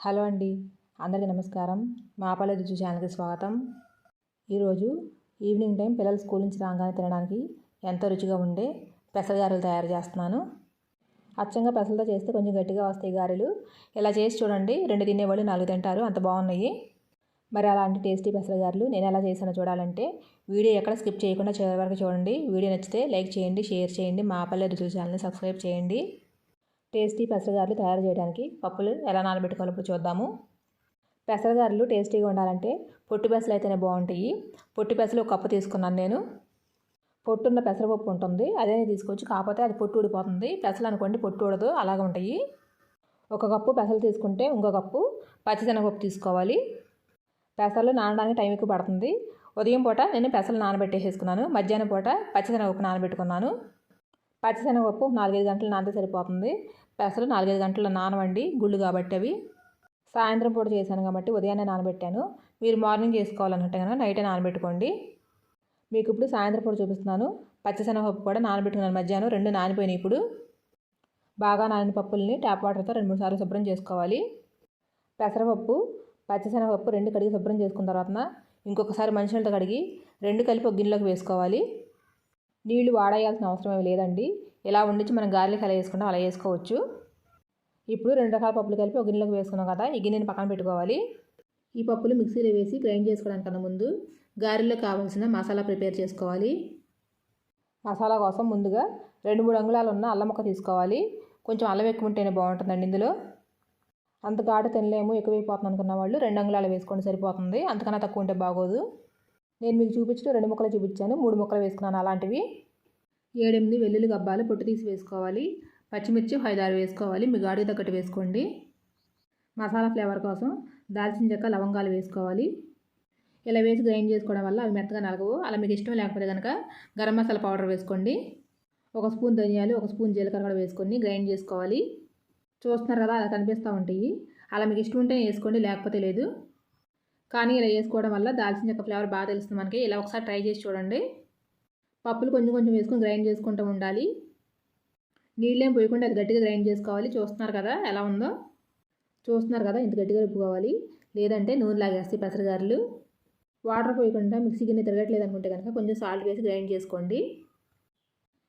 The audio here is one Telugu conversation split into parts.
హలో అండి అందరికీ నమస్కారం. మా పల్లె రుచి ఛానల్కి స్వాగతం. ఈరోజు ఈవినింగ్ టైం పిల్లలు స్కూల్ నుంచి రాగానే తినడానికి ఎంతో రుచిగా ఉండే పెసర గారెలు తయారు చేస్తున్నాను. అచ్చంగా పెసలతో చేస్తే కొంచెం గట్టిగా వస్తాయి గారెలు. ఇలా చేసి చూడండి రెండు తినేవాళ్ళు నాలుగు తింటారు అంత బాగున్నాయి. మరి అలాంటి టేస్టీ పెసర గారెలు నేను ఎలా చేశానో చూడాలంటే వీడియో ఎక్కడ స్కిప్ చేయకుండా చివరి వరకు చూడండి. వీడియో నచ్చితే లైక్ చేయండి షేర్ చేయండి. మా పల్లె ఛానల్ని సబ్స్క్రైబ్ చేయండి. టేస్టీ పెసరగారలు తయారు చేయడానికి పప్పులు ఎలా నానబెట్టుకోవాలో ఇప్పుడు చూద్దాము. పెసరగారలు టేస్టీగా ఉండాలంటే పొట్టు పెసలు అయితేనే బాగుంటాయి. పొట్టు పెసలు ఒక కప్పు తీసుకున్నాను నేను. పొట్టున్న పెసరపప్పు ఉంటుంది అదే తీసుకోవచ్చు. కాకపోతే అది పొట్టు ఊడిపోతుంది. పెసలు అనుకోండి పొట్టు ఊడదు అలాగ ఉంటాయి. ఒక కప్పు పెసలు తీసుకుంటే ఇంకో కప్పు పచ్చిశనగపప్పు తీసుకోవాలి. పెసలు నానడానికి టైం ఎక్కువ పడుతుంది. ఉదయం పూట నేను పెసలు నానబెట్టేసేసుకున్నాను. మధ్యాహ్నం పూట పచ్చిశనగపప్పు నానబెట్టుకున్నాను. పచ్చిశనగపప్పు నాలుగైదు గంటలు నానితే సరిపోతుంది. పెసలు నాలుగైదు గంటలు నానవండి గుళ్ళు కాబట్టి అవి. సాయంత్రం పూట చేశాను కాబట్టి ఉదయాన్నే నానబెట్టాను. మీరు మార్నింగ్ చేసుకోవాలన్నట్టు కనుక నైటే నానబెట్టుకోండి. మీకు ఇప్పుడు సాయంత్రం పూట చూపిస్తున్నాను. పచ్చిశనగపప్పు కూడా నానబెట్టుకున్నాను మధ్యాహ్నం. రెండు నానిపోయినాయి ఇప్పుడు. బాగా నానిన పప్పుల్ని ట్యాప్ వాటర్తో రెండు మూడు సార్లు శుభ్రం చేసుకోవాలి. పెసరపప్పు పచ్చిశనగపప్పు రెండు కడిగి శుభ్రం చేసుకున్న తర్వాత ఇంకొకసారి మంచినీళ్ళతో కడిగి రెండు కలిపి ఒక గిన్నెలోకి వేసుకోవాలి. నీళ్ళు వాడేయాల్సిన అవసరం ఏమి లేదండి. ఇలా వండించి మనం గారెలకు ఎలా వేసుకుంటాం అలా వేసుకోవచ్చు ఇప్పుడు రెండు రకాల పప్పులు కలిపి ఒక గిన్నెలోకి వేసుకున్నాం కదా ఈ గిన్నెని పక్కన పెట్టుకోవాలి. ఈ పప్పులు మిక్సీలో వేసి గ్రైండ్ చేసుకోవడానికన్నా ముందు గారెలో కావాల్సిన మసాలా ప్రిపేర్ చేసుకోవాలి. మసాలా కోసం ముందుగా రెండు మూడు అంగుళాలు ఉన్న అల్లం ముక్క తీసుకోవాలి. కొంచెం అల్లం ఎక్కువ ఉంటేనే బాగుంటుందండి ఇందులో. అంత ఘాటు తినలేము ఎక్కువైపోతుంది అనుకున్న వాళ్ళు రెండు అంగుళాలు వేసుకోండి సరిపోతుంది. అంతకన్నా తక్కువ ఉంటే బాగోదు. నేను మీకు చూపించిన రెండు ముక్కలు చూపించాను మూడు ముక్కలు వేసుకున్నాను అలాంటివి. ఏడెనిమిది వెల్లుల్లి గబ్బాలు పొట్టు తీసి వేసుకోవాలి. పచ్చిమిర్చి ఐదారు వేసుకోవాలి. మీ గాడికి తగ్గట్టు వేసుకోండి. మసాలా ఫ్లేవర్ కోసం దాల్చిన చెక్క లవంగాలు వేసుకోవాలి. ఇలా వేసి గ్రైండ్ చేసుకోవడం వల్ల అవి మెత్తగా నలగవు. అలా మీకు ఇష్టం లేకపోతే కనుక గరం మసాలా పౌడర్ వేసుకోండి. ఒక స్పూన్ ధనియాలు ఒక స్పూన్ జీలకర్ర కూడా వేసుకొని గ్రైండ్ చేసుకోవాలి. చూస్తున్నారు కదా అలా కనిపిస్తూ ఉంటాయి. అలా మీకు ఇష్టం ఉంటే వేసుకోండి లేకపోతే లేదు. కానీ ఇలా వేసుకోవడం వల్ల దాల్చిన చెక్క ఫ్లేవర్ బాగా తెలుస్తుంది మనకి. ఇలా ఒకసారి ట్రై చేసి చూడండి. పప్పులు కొంచెం కొంచెం వేసుకొని గ్రైండ్ చేసుకుంటూ ఉండాలి. నీళ్ళేం పోయకుండా అది గట్టిగా గ్రైండ్ చేసుకోవాలి. చూస్తున్నారు కదా ఎలా ఉందో? చూస్తున్నారు కదా ఇంత గట్టిగా రుబ్బుకోవాలి. లేదంటే నూనె లాగేస్తాయి పెసరగారులు. వాటర్ పోయకుండా మిక్సీ గిన్నె తిరగట్లేదు అనుకుంటే కనుక కొంచెం సాల్ట్ వేసి గ్రైండ్ చేసుకోండి.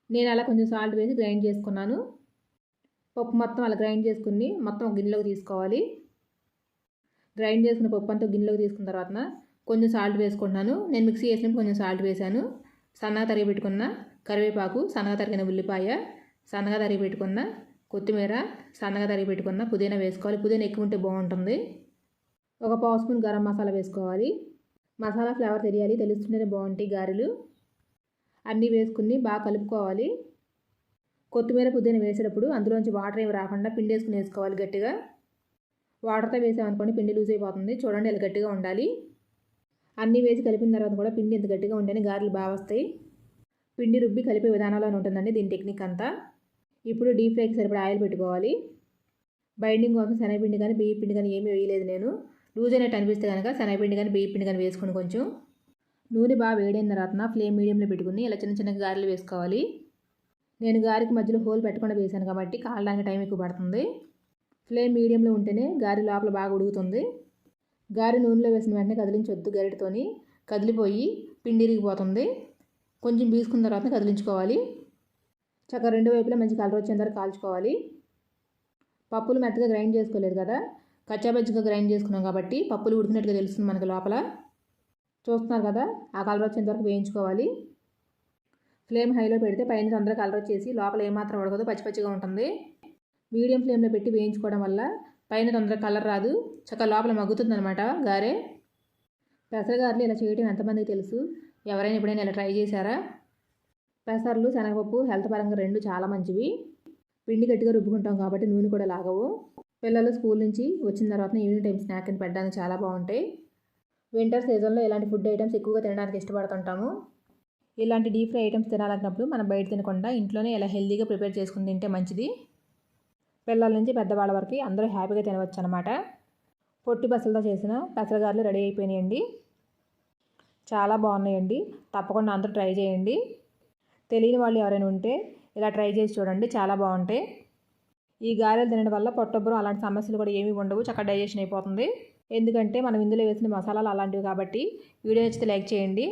నేను అలా కొంచెం సాల్ట్ వేసి గ్రైండ్ చేసుకున్నాను. పప్పు మొత్తం అలా గ్రైండ్ చేసుకుని మొత్తం గిన్నెలోకి తీసుకోవాలి. గ్రైండ్ చేసుకున్న పప్పు అంతా గిన్నెలోకి తీసుకున్న తర్వాత కొంచెం సాల్ట్ వేసుకుంటున్నాను. నేను మిక్సీ చేసినప్పుడు కొంచెం సాల్ట్ వేశాను. సన్నగా తరిగి పెట్టుకున్న కరివేపాకు సన్నగా తరిగిన ఉల్లిపాయ సన్నగా తరిగి పెట్టుకున్న కొత్తిమీర సన్నగా తరిగి పెట్టుకున్న పుదీనా వేసుకోవాలి. పుదీనా ఎక్కువ ఉంటే బాగుంటుంది. ఒక పావు స్పూన్ గరం మసాలా వేసుకోవాలి. మసాలా ఫ్లేవర్ తెలియాలి. తెలుస్తుంటేనే బాగుంటాయి గారెలు. అన్నీ వేసుకుని బాగా కలుపుకోవాలి. కొత్తిమీర పుదీనా వేసేటప్పుడు అందులోంచి వాటర్ ఏమి రాకుండా పిండి వేసుకుని వేసుకోవాలి గట్టిగా. వాటర్తో వేసామనుకోండి పిండి లూజ్ అయిపోతుంది. చూడండి ఇలా గట్టిగా ఉండాలి. అన్నీ వేసి కలిపిన తర్వాత కూడా పిండి ఎంత గట్టిగా ఉంటేనే గారెలు బాగా వస్తాయి. పిండి రుబ్బి కలిపే విధానంలో ఉంటుందండి దీని టెక్నిక్ అంతా. ఇప్పుడు డీప్ ఫ్రైకి సరిపడా ఆయిల్ పెట్టుకోవాలి. బైండింగ్ కోసం శనగపిండి కానీ బియ్య పిండి కానీ ఏమీ వేయలేదు నేను. లూజ్ అయినట్టు అనిపిస్తే కనుక శనగపిండి కానీ బియ్య పిండి కానీ వేసుకుని కొంచెం నూనె బాగా వేడైన తర్వాత ఫ్లేమ్ మీడియంలో పెట్టుకుని ఇలా చిన్న చిన్న గారెలు వేసుకోవాలి. నేను గారికి మధ్యలో హోల్ పెట్టకుండా వేసాను కాబట్టి కాలడానికి టైం ఎక్కువ పడుతుంది. ఫ్లేమ్ మీడియంలో ఉంటేనే గారి లోపల బాగా ఉడుకుతుంది. గారి నూనెలో వేసిన వెంటనే కదిలించొద్దు గరిటతోని. కదిలిపోయి పిండి ఇరిగిపోతుంది. కొంచెం బీసుకున్న తర్వాత కదిలించుకోవాలి. చక్కగా రెండు వైపులా మంచి కలర్ వచ్చేంత వరకు కాల్చుకోవాలి. పప్పులు మెత్తగా గ్రైండ్ చేసుకోలేదు కదా. కచ్చాబజ్జిగా గ్రైండ్ చేసుకున్నాం కాబట్టి పప్పులు ఉడికినట్టుగా తెలుస్తుంది మనకి లోపల. చూస్తున్నారు కదా ఆ కలర్ వచ్చేంత వరకు వేయించుకోవాలి. ఫ్లేమ్ హైలో పెడితే పైన తొందరగా కలర్ వచ్చేసి లోపల ఏమాత్రం ఉడకదు పచ్చి పచ్చిగా ఉంటుంది. మీడియం ఫ్లేమ్లో పెట్టి వేయించుకోవడం వల్ల పైన తొందరగా కలర్ రాదు. చక్కగా లోపల మగ్గుతుంది అనమాట గారె పెసరగారెలు ఇలా చేయడం ఎంతమందికి తెలుసు? ఎవరైనా ఎప్పుడైనా ఇలా ట్రై చేశారా? పెసర్లు శనగపప్పు హెల్త్ పరంగా రెండు చాలా మంచివి. పిండి గట్టిగా రుబ్బుకుంటాం కాబట్టి నూనె కూడా లాగవు. పిల్లలు స్కూల్ నుంచి వచ్చిన తర్వాత ఈవినింగ్ టైం స్నాక్ అని పెట్టడానికి చాలా బాగుంటాయి. వింటర్ సీజన్లో ఇలాంటి ఫుడ్ ఐటమ్స్ ఎక్కువగా తినడానికి ఇష్టపడుతుంటాము. ఇలాంటి డీప్ ఫ్రై ఐటమ్స్ తినాలన్నప్పుడు మనం బయట తినకుండా ఇంట్లోనే ఎలా హెల్తీగా ప్రిపేర్ చేసుకుని తింటే మంచిది. పిల్లల నుంచి పెద్దవాళ్ళ వరకు అందరూ హ్యాపీగా తినవచ్చు అనమాట పొట్టి బస్సులతో చేసిన పెసరగారులు రెడీ అయిపోయినాయండి. చాలా బాగున్నాయండి. తప్పకుండా అందరూ ట్రై చేయండి. తెలియని వాళ్ళు ఎవరైనా ఉంటే ఇలా ట్రై చేసి చూడండి. చాలా బాగుంటాయి. ఈ గారెలు తినడం వల్ల పొట్టబ్బరం అలాంటి సమస్యలు కూడా ఏమీ ఉండవు. చక్కగా డైజెషన్ అయిపోతుంది. ఎందుకంటే మనం ఇందులో వేసిన మసాలాలు అలాంటివి కాబట్టి వీడియో నచ్చితే లైక్ చేయండి.